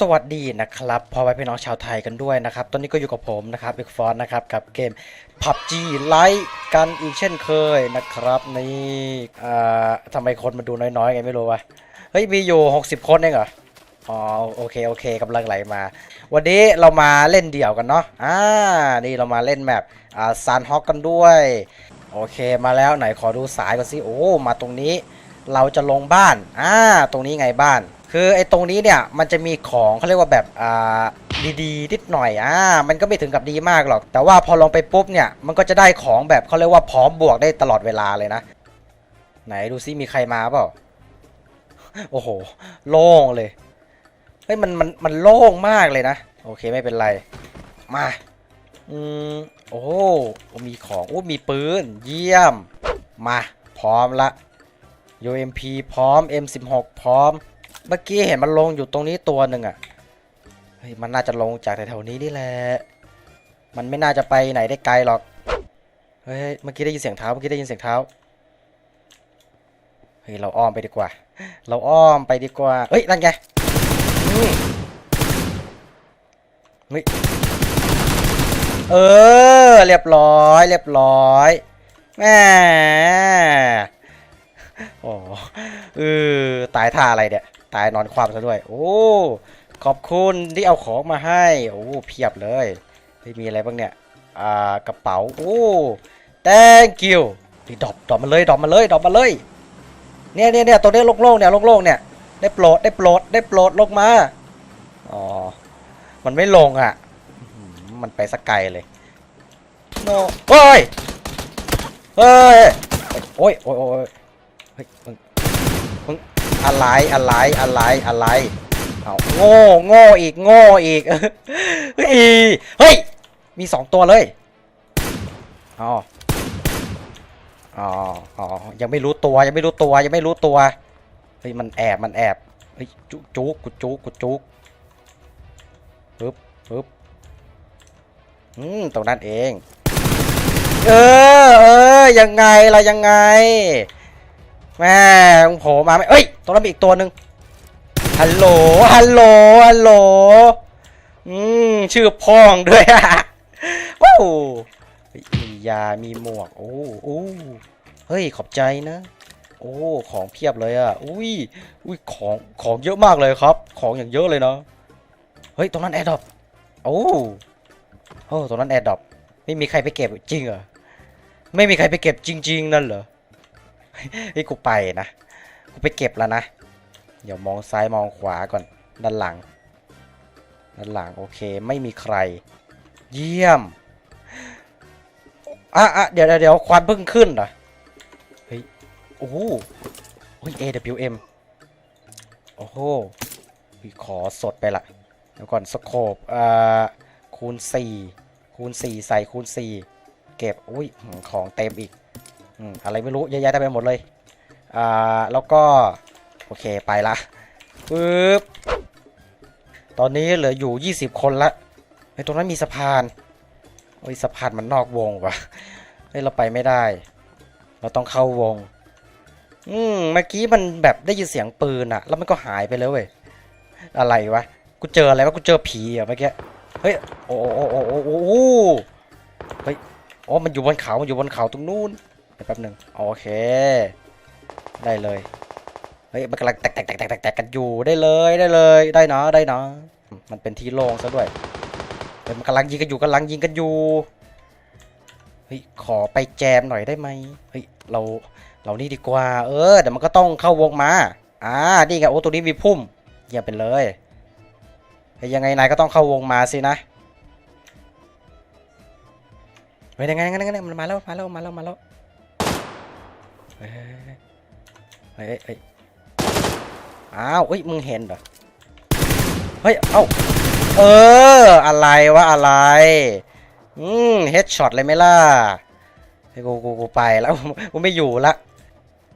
สวัสดีนะครับพอไว้พี่น้องชาวไทยกันด้วยนะครับ ตอนนี้ก็อยู่กับผมนะครับอีกฟอนนะครับ กับเกม PUBG ไลท์กันอีกเช่นเคยนะครับ นี่อ่าทำไมคนมาดูน้อยๆไงไม่รู้วะ เฮ้ย มีอยู่ 60 คนเองเหรอ อ๋อ โอเค โอเคกำลังไหลมา วันนี้เรามาเล่นเดี่ยวกันเนาะอ่า นี่เรามาเล่นแมปอ่าซานฮอกกันด้วย โอเคมาแล้วไหนขอดูสายก่อนสิโอ้มาตรงนี้ เราจะลงบ้านอ่าตรงนี้ไงบ้าน คือไอ้ตรงนี้เนี่ยมันจะมีของเขาเรียกว่าแบบอ่าดีๆนิดหน่อยอ่ามันก็ไม่ถึงกับดีมากหรอก แต่ว่าพอลงไปปุ๊บเนี่ยมันก็จะได้ของแบบเขาเรียกว่าพร้อมบวกได้ตลอดเวลาเลยนะ ไหนดูซิมีใครมาเปล่าโอ้โห โล่งเลยเฮ้ยมันมันมันโล่งมากเลยนะ โอเคไม่เป็นไร มาอืมโอ้โมีของโอ้มีปืน เยี่ยม มา พร้อมละ UMP พร้อม M16 พร้อม เมื่อกี้เห็นมันลงอยู่ตรงนี้ตัวหนึ่งอะ่ะเฮ้ยมันน่าจะลงจากแถวๆนี้นี่แหละ มันไม่น่าจะไปไหนได้ไกลหรอก เฮ้ยเมื่อกี้ได้ยินเสียงเท้าเมื่อกี้ได้ยินเสียงเท้า เฮ้ยเราอ้อมไปดีกว่า เราอ้อมไปดีกว่า เฮ้ยนั่นไงอืมเฮ้ยเออ เรียบร้อย เรียบร้อยแหม่โอ้เออตายท่าอะไรเนี่ย ตายนอนความซะด้วย โอ้ ขอบคุณที่เอาของมาให้ โอ้ เพียบเลยเฮ้มีอะไรบ้างเนี่ย อ่า กระเป๋า โอ้ thank you นี่ดรอปดรอปมาเลยดรอปมาเลยดรอปมาเลย เนี่ยเนี่ยเนี่ยตัวนี้โล่งๆเนี่ยโล่งๆเนี่ย ได้โปรดได้โปรดได้โปรดลงมา อ๋อ มันไม่ลงอะ มันไปสักไกลเลยโนเฮ้ย เฮ้ย โอ้ยโอ้ยโอ้ยเฮ้ยมึง อะไรอะไรอะไรอะไรเอาโง่โง่อีกโง่อีกเฮ้ยเฮ้ยมีสองตัวเลยอ๋ออ๋ออ๋อยังไม่รู้ตัวยังไม่รู้ตัวยังไม่รู้ตัวเฮ้ยมันแอบมันแอบเฮ้ยจุจุกกูจุกกูจุกปึ๊บปึ๊บอืมตรงนั้นเอง เออเออยังไงล่ะยังไงแม่ผล่มาไหมเอ้ย ตรงนั้นมีอีกตัวหนึ่งฮัลโหล ฮัลโหล ฮัลโหล อืม ชื่อพ้องด้วยอะว้าวมียา มีหมวก โอ้โอ้เฮ้ย ขอบใจนะ โอ้ ของเพียบเลยอะ อุ้ย อุ้ย ของ ของเยอะมากเลยครับ ของอย่างเยอะเลยเนาะ เฮ้ย ตรงนั้นแอร์ดรอปโอ้โอ้ตรงนั้นแอร์ดรอปไม่มีใครไปเก็บจริงเหรอ ไม่มีใครไปเก็บจริง ๆ นั่นเหรอเฮ้กูไปนะ กูไปเก็บแล้วนะ เดี๋ยวมองซ้ายมองขวาก่อนด้านหลัง ด้านหลังโอเคไม่มีใคร เยี่ยมอะอะเดี๋ยวเดี๋ยวควันเพิ่งขึ้นเหรอ เฮ้ย โอ้โหเฮ้ย AWM โอ้โหขอสดไปละเดี๋ยวก่อนสโคปอ่าคูณ 4 คูณ 4 ใส่คูณ 4 เก็บ อุ้ย ของเต็มอีกอืมอะไรไม่รู้เยอะแยะไปหมดเลย อ่าแล้วก็ โอเคไปละปึ๊บตอนนี้เหลืออยู่ 20 คนละไอ้ตรงนั้นมีสะพานโอ้ยสะพานมันนอกวงว่ะเฮ้ยเราไปไม่ได้ เราต้องเข้าวง อืมเมื่อกี้มันแบบได้ยินเสียงปืนอะแล้วมันก็หายไปแล้วเว้ยอะไรวะกูเจออะไรวะกูเจอผีอะเมื่อกี้เฮ้ยโอ้โอ้โอ้โอ้โอ้เฮ้ยอ๋อมันอยู่บนเขา มันอยู่บนเขาตรงนู้นแป๊บหนึ่งโอเค ได้เลยเฮ้ยมันกำลังแตกแตกแตกแตกแตกกันอยู่ได้เลยได้เลยได้นะได้นะมันเป็นที่โล่งซะด้วยเฮ้ยมันกำลังยิงกันอยู่กำลังยิงกันอยู่เฮ้ยขอไปแจมหน่อยได้ไหมเฮ้ยเราเรานี่ดีกว่า เออเดี๋ยวมันก็ต้องเข้าวงมาอ่านี่ไงโอ้ตัวนี้มีพุ่มเยี่ยมไปเลยเฮ้ยยังไงนายก็ต้องเข้าวงมาสินะเฮ้ยยังไงยังไงยังไงมันมาแล้วมาแล้วมาแล้วมาแล้ว เฮ้ยเฮ้ยอ้าวเฮ้ยมึงเห็นเหรอเฮ้ยเอ้าเออ อะไรวะอะไร อืมเฮดช็อตเลยไหมล่ะเฮ้กูกูกูไปแล้วกูไม่อยู่ละ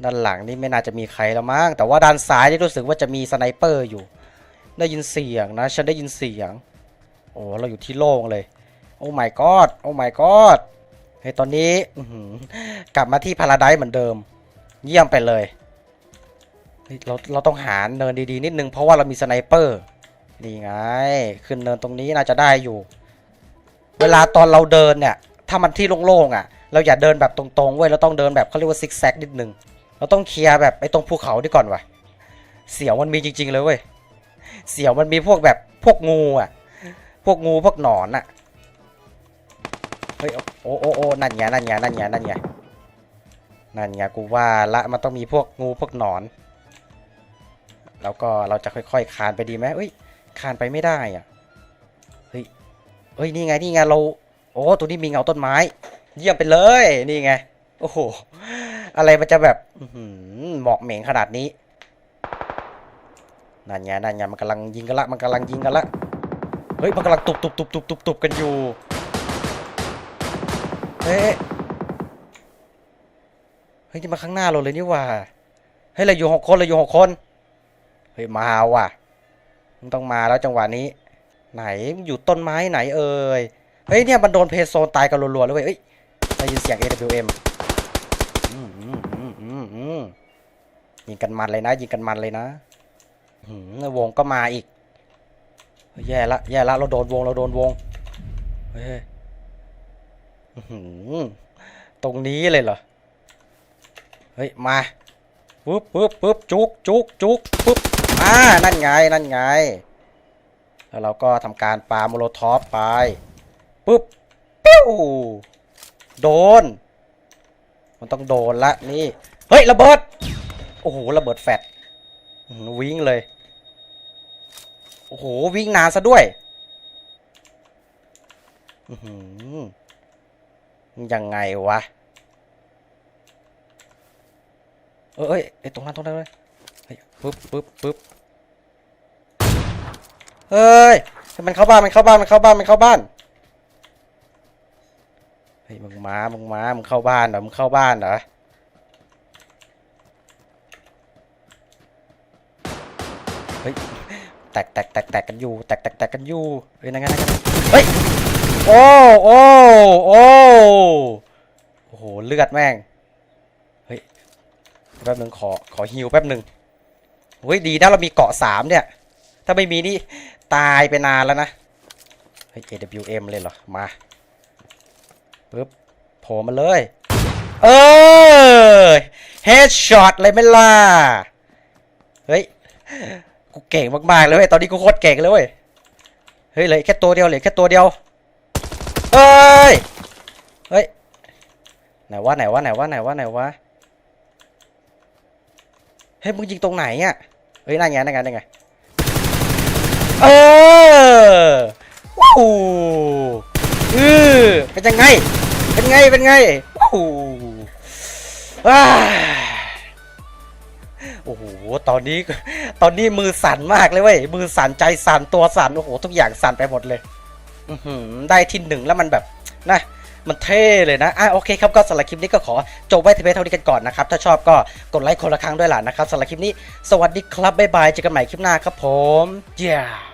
ด้านหลังนี่ไม่น่าจะมีใครแล้วมั้งแต่ว่าด้านซ้ายนี่รู้สึกว่าจะมีสไนเปอร์อยู่ ได้ยินเสียงนะ ฉันได้ยินเสียง โอ้เราอยู่ที่โล่งเลย โอ้ my god โอ้ my god เฮ้ยตอนนี้กลับมาที่พาราไดซ์เหมือนเดิม เยี่ยมไปเลย เฮ้ยเราเราต้องหาเนินดีๆ นิดนึงเพราะว่าเรามีสไนเปอร์นี่ไง ขึ้นเนินตรงนี้น่าจะได้อยู่ เวลาตอนเราเดินเนี่ย ถ้ามันที่โล่งๆอะ เราอย่าเดินแบบตรงๆเว้ยเราต้องเดินแบบเขาเรียกว่าซิกแซกนิดนึง เราต้องเคลียร์แบบไอ้ตรงภูเขานี่ก่อนว่ะ เสียวมันมีจริง ๆ เลยเว้ยเสียวมันมีพวกแบบพวกงูอะ พวกงูพวกหนอนอะเฮ้ยโอ้โอ้โอ้นั่นไงนั่นไงนั่นไงนั่นไงนั่นไงกูว่าละมันต้องมีพวกงูพวกหนอน แล้วก็เราจะค่อยๆคานไปดีไหมเอ้ยคานไปไม่ได้อะเฮ้ยเฮ้ยนี่ไงนี่ไงเราโอ้ตัวนี้มีเงาต้นไม้ เยี่ยมไปเลยนี่ไงโอ้โหอะไรมันจะแบบหือเหมาะเหม่งขนาดนี้นั่นไงนั่นไงมันกำลังยิงกันละมันกำลังยิงกันละเฮ้ยมันกำลังตุบตุบตุบตุบตุบตุบกันอยู่เฮ้ยเฮ้ยนี่มาข้างหน้าเราเลยนี่ว่าเฮ้ยเราอยู่หกคนเราอยู่หกคน เฮ้ยมาว่ะมันต้องมาแล้วจังหวะนี้ ไหนมันอยู่ต้นไม้ไหนเอ่ยเฮ้ยเนี่ยมันโดนเพโซนตายกันรัวๆเลยเว้ยเอ้ยได้ยินเสียง AWM อืมอืมอืมอืมยิงกันมันเลยนะ ยิงกันมันเลยนะหืมวงก็มาอีก แย่ละแย่ละเราโดนวงเราโดนวงเฮ้ยหือตรงนี้เลยเหรอ เฮ้ย มาปุ๊บปุ๊บปุ๊บจุกจุกจุกปุ๊บ อ่า นั่นไง นั่นไง แล้วเราก็ทำการปาโมโลท็อฟไป ปุ๊บ ปิ้ว โดน มันต้องโดนละนี่ เฮ้ย ระเบิด โอ้โห ระเบิดแฟดวิ่งเลย โอ้โห วิ่งนานซะด้วยอืยังไงวะ เออเอ้ยเอ้ตรงนั้นตรงนั้นเลยเฮ้ยปึ๊บปึ๊บปึ๊บ เฮ้ย มันเข้าบ้าน มันเข้าบ้าน มันเข้าบ้าน มันเข้าบ้าน เฮ้ย มึงมา มึงมา มึงเข้าบ้านเหรอ มึงเข้าบ้านเหรอ เฮ้ย แตกแตกแตกแตกกันอยู่ แตกแตกแตกกันอยู่ เฮ้ยนั่นงนั่นไงเฮ้ย โอ้ โอ้ โอ้ โอ้โห เลือดแม่ง เฮ้ย แป๊บหนึ่งขอ ขอฮิวแป๊บหนึ่งเฮ้ย ดีนะเรามีเกาะสามเนี่ย ถ้าไม่มีนี่ตายไปนานแล้วนะเฮ้ย AWM เลยเหรอ มาปึ๊บโผล่มาเลย เออเฮดช็อตเลยไม่ล่ะ เฮ้ย กูเก่งมาก ๆ เลยเว้ย ตอนนี้กูโคตรเก่งเลยเว้ย เฮ้ย เหลยแค่ตัวเดียวเหลยแค่ตัวเดียวเฮ้ย เฮ้ย ไหนวะไหนวะไหนวะไหนวะไหนวะ เฮ้ย มึงยิงตรงไหนอะ เฮ้ยนั่นไงนั่นไงนั่นไง เออว้าวเออเป็นยังไง เป็นไง เป็นไงว้าวอ้าโอ้โห ตอนนี้ ตอนนี้มือสั่นมากเลยเว้ย มือสั่นใจสั่นตัวสั่น โอ้โห ทุกอย่างสั่นไปหมดเลย อืได้ที่หนึ่งแล้วมันแบบ นะมันเท่เลยนะ อะโอเคครับ ก็สำหรับคลิปนี้ก็ขอจบไว้ที่เพียงเท่านี้กันก่อนนะครับ ถ้าชอบก็กดไลค์คนละครั้งด้วยล่ะนะครับสำหรับคลิปนี้ สวัสดีครับ บ๊ายบาย เจอกันใหม่คลิปหน้าครับผม yeah